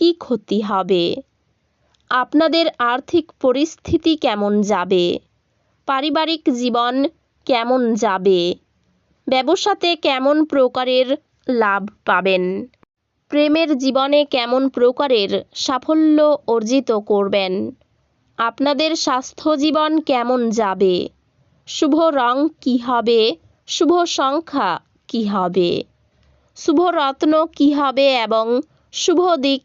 কী ক্ষতি হবে? আপনাদের আর্থিক পরিস্থিতি কেমন যাবে? পারিবারিক জীবন কেমন যাবে? ব্যবসাতে কেমন প্রকারের লাভ পাবেন? প্রেমের জীবনে কেমন প্রকারের সাফল্য অর্জিত করবেন? আপনাদের স্বাস্থ্য জীবন কেমন যাবে? শুভ রং কী হবে? শুভ সংখ্যা কী হবে? শুভ রত্ন কী হবে এবং শুভ দিক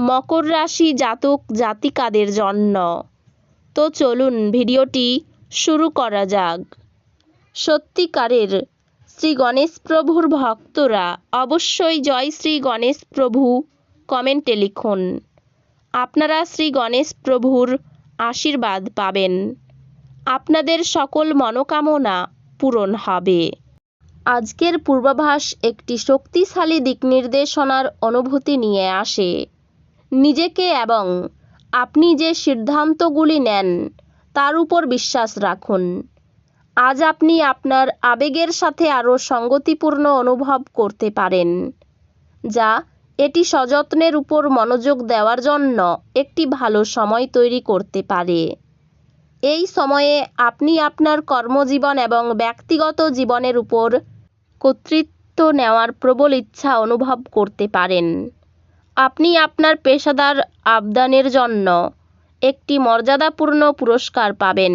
মকর রাশি জাতক জাতিকাদের জন্য। তো চলুন ভিডিওটি শুরু করা যাক। সত্যিকারের শ্রী গণেশ প্রভুর ভক্তরা অবশ্যই জয় শ্রী গণেশ প্রভু কমেন্টে লিখুন। আপনারা শ্রী গণেশ প্রভুর আশীর্বাদ পাবেন। আপনাদের সকল মনোকামনা পূরণ হবে। আজকের পূর্বাভাস একটি শক্তিশালী দিক নির্দেশনার অনুভূতি নিয়ে আসে। নিজেকে এবং আপনি যে সিদ্ধান্তগুলি নেন, তার উপর বিশ্বাস রাখুন। আজ আপনি আপনার আবেগের সাথে আরও সঙ্গতিপূর্ণ অনুভব করতে পারেন, যা এটি সযত্নের উপর মনোযোগ দেওয়ার জন্য একটি ভালো সময় তৈরি করতে পারে। এই সময়ে আপনি আপনার কর্মজীবন এবং ব্যক্তিগত জীবনের উপর কর্তৃত্ব নেওয়ার প্রবল ইচ্ছা অনুভব করতে পারেন। আপনি আপনার পেশাদার আবদানের জন্য একটি মর্যাদাপূর্ণ পুরস্কার পাবেন।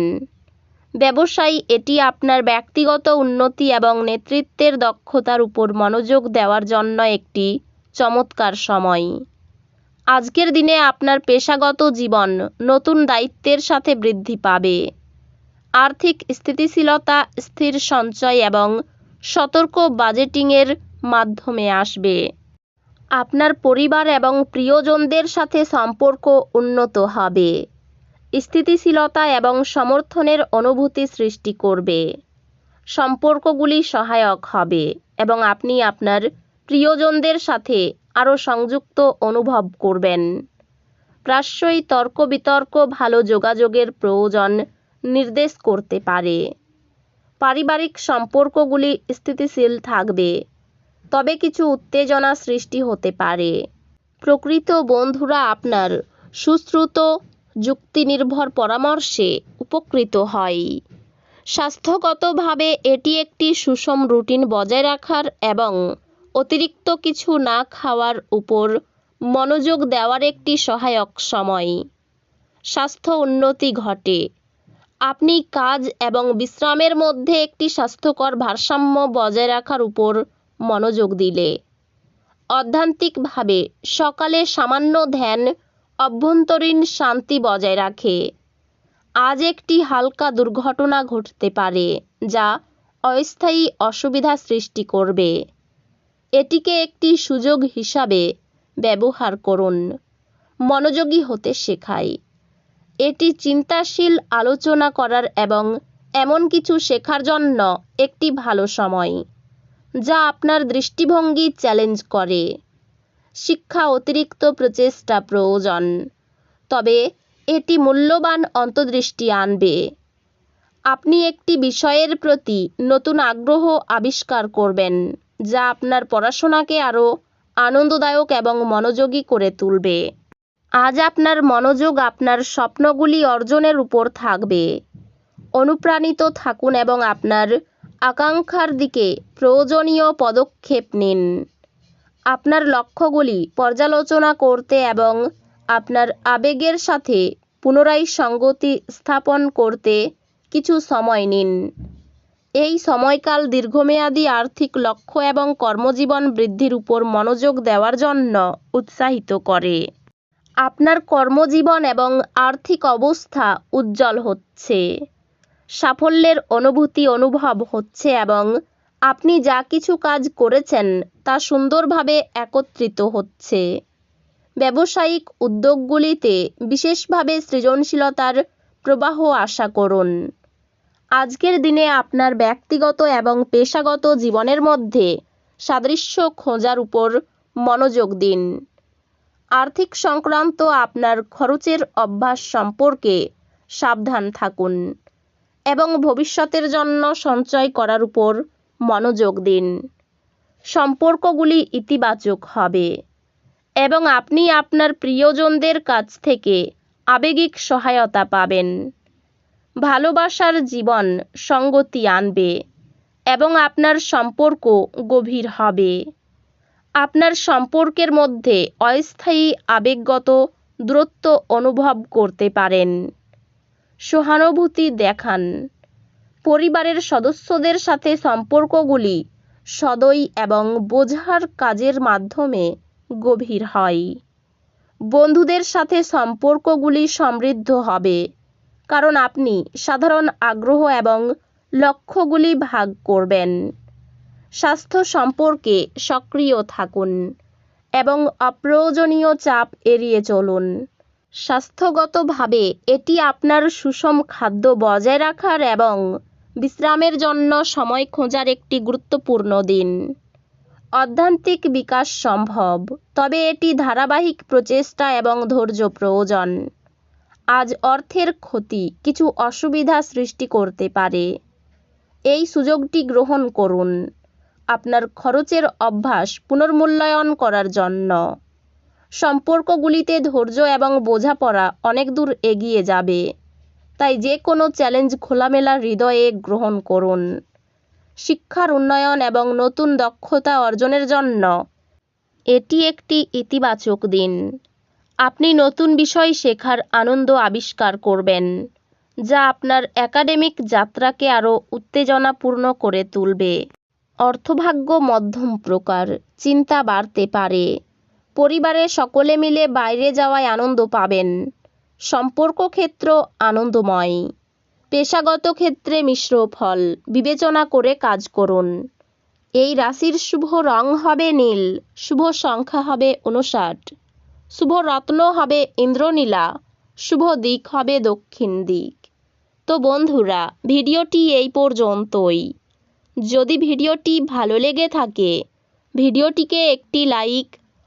ব্যবসায়ী, এটি আপনার ব্যক্তিগত উন্নতি এবং নেতৃত্বের দক্ষতার উপর মনোযোগ দেওয়ার জন্য একটি চমৎকার সময়। আজকের দিনে আপনার পেশাগত জীবন নতুন দায়িত্বের সাথে বৃদ্ধি পাবে। আর্থিক স্থিতিশীলতা, স্থির সঞ্চয় এবং সতর্ক বাজেটিংয়ের মাধ্যমে আসবে। আপনার পরিবার এবং প্রিয়জনদের সাথে সম্পর্ক উন্নত হবে। স্থিতিশীলতা এবং সমর্থনের অনুভূতি সৃষ্টি করবে। সম্পর্কগুলি সহায়ক হবে এবং আপনি আপনার প্রিয়জনদের সাথে আরও সংযুক্ত অনুভব করবেন। প্রায়শই তর্ক বিতর্ক ভালো যোগাযোগের প্রয়োজন নির্দেশ করতে পারে। পারিবারিক সম্পর্কগুলি স্থিতিশীল থাকবে। তবে কিছু উত্তেজনা সৃষ্টি হতে পারে। প্রকৃত বন্ধুরা আপনার সুশ্রুত, যুক্তিনির্ভর পরামর্শে উপকৃত হয়। স্বাস্থ্যগতভাবে এটি একটি সুষম রুটিন বজায় রাখার এবং অতিরিক্ত কিছু না খাওয়ার উপর মনোযোগ দেওয়ার একটি সহায়ক সময়। স্বাস্থ্য উন্নতি ঘটে। আপনি কাজ এবং বিশ্রামের মধ্যে একটি স্বাস্থ্যকর ভারসাম্য বজায় রাখার উপর মনোযোগ দিলে। অধ্যান্তিকভাবে সকালে সামান্য ধ্যান অভ্যন্তরীণ শান্তি বজায় রাখে। আজ একটি হালকা দুর্ঘটনা ঘটতে পারে, যা অস্থায়ী অসুবিধা সৃষ্টি করবে। এটিকে একটি সুযোগ হিসাবে ব্যবহার করুন। মনোযোগী হতে শেখায় এটি চিন্তাশীল আলোচনা করার এবং এমন কিছু শেখার জন্য একটি ভালো সময়। যা আপনার দৃষ্টিভঙ্গি চ্যালেঞ্জ করে। শিক্ষা অতিরিক্ত প্রচেষ্টা প্রয়োজন। তবে এটি মূল্যবান অন্তর্দৃষ্টি আনবে। আপনি একটি বিষয়ের প্রতি নতুন আগ্রহ আবিষ্কার করবেন, যা আপনার পড়াশোনাকে আরও আনন্দদায়ক এবং মনোযোগী করে তুলবে। আজ আপনার মনোযোগ আপনার স্বপ্নগুলি অর্জনের উপর থাকবে। অনুপ্রাণিত থাকুন এবং আপনার আকাঙ্ক্ষার দিকে প্রয়োজনীয় পদক্ষেপ নিন। আপনার লক্ষ্যগুলি পর্যালোচনা করতে এবং আপনার আবেগের সাথে পুনরায় সঙ্গতি স্থাপন করতে কিছু সময় নিন। এই সময়কাল দীর্ঘমেয়াদী আর্থিক লক্ষ্য এবং কর্মজীবন বৃদ্ধির উপর মনোযোগ দেওয়ার জন্য উৎসাহিত করে। আপনার কর্মজীবন এবং আর্থিক অবস্থা উজ্জ্বল হচ্ছে। সাফল্যের অনুভূতি, অনুভব হচ্ছে এবং আপনি যা কিছু কাজ করেছেন তা সুন্দরভাবে একত্রিত হচ্ছে। ব্যবসায়িক উদ্যোগগুলিতে বিশেষভাবে সৃজনশীলতার প্রবাহ আশা করুন। আজকের দিনে আপনার ব্যক্তিগত এবং পেশাগত জীবনের মধ্যে সাদৃশ্য খোঁজার উপর মনোযোগ দিন। আর্থিক সংক্রান্ত আপনার খরচের অভ্যাস সম্পর্কে সাবধান থাকুন। এবং ভবিষ্যতের জন্য সঞ্চয় করার উপর মনোযোগ দিন। সম্পর্কগুলি ইতিবাচক হবে এবং আপনি আপনার প্রিয়জনদের কাছ থেকে আবেগিক সহায়তা পাবেন। ভালোবাসার জীবন সঙ্গতি আনবে এবং আপনার সম্পর্ক গভীর হবে। আপনার সম্পর্কের মধ্যে অস্থায়ী আবেগগত দূরত্ব অনুভব করতে পারেন। সহানুভূতি দেখান। পরিবারের সদস্যদের সাথে সম্পর্কগুলি সদয় এবং বোঝার কাজের মাধ্যমে গভীর হয়। বন্ধুদের সাথে সম্পর্কগুলি সমৃদ্ধ হবে, কারণ আপনি সাধারণ আগ্রহ এবং লক্ষ্যগুলি ভাগ করবেন। স্বাস্থ্য সম্পর্কে সক্রিয় থাকুন এবং অপ্রয়োজনীয় চাপ এড়িয়ে চলুন। স্বাস্থ্যগতভাবে এটি আপনার সুষম খাদ্য বজায় রাখার এবং বিশ্রামের জন্য সময় খোঁজার একটি গুরুত্বপূর্ণ দিন। অধ্যান্তিক বিকাশ সম্ভব, তবে এটি ধারাবাহিক প্রচেষ্টা এবং ধৈর্য প্রয়োজন। আজ অর্থের ক্ষতি কিছু অসুবিধা সৃষ্টি করতে পারে। এই সুযোগটি গ্রহণ করুন। আপনার খরচের অভ্যাস পুনর্মূল্যায়ন করার জন্য। সম্পর্কগুলিতে ধৈর্য এবং বোঝাপড়া অনেক দূর এগিয়ে যাবে। তাই যে কোনো চ্যালেঞ্জ খোলামেলা হৃদয়ে গ্রহণ করুন। শিক্ষার উন্নয়ন এবং নতুন দক্ষতা অর্জনের জন্য এটি একটি ইতিবাচক দিন। আপনি নতুন বিষয় শেখার আনন্দ আবিষ্কার করবেন, যা আপনার একাডেমিক যাত্রাকে আরও উত্তেজনাপূর্ণ করে তুলবে। অর্থভাগ্য মধ্যম প্রকার, চিন্তা বাড়তে পারে। পরিবারে সকলে মিলে বাইরে যাওয়ায় আনন্দ পাবেন। সম্পর্ক ক্ষেত্র আনন্দময়। পেশাগত ক্ষেত্রে মিশ্র ফল। বিবেচনা করে কাজ করুন। এই রাশির শুভ রং হবে নীল। শুভ সংখ্যা হবে উনষাট শুভ রত্ন হবে ইন্দ্রনীলা। শুভ দিক হবে দক্ষিণ দিক। তো বন্ধুরা, ভিডিওটি এই পর্যন্তই। যদি ভিডিওটি ভালো লেগে থাকে, ভিডিওটিকে একটি লাইক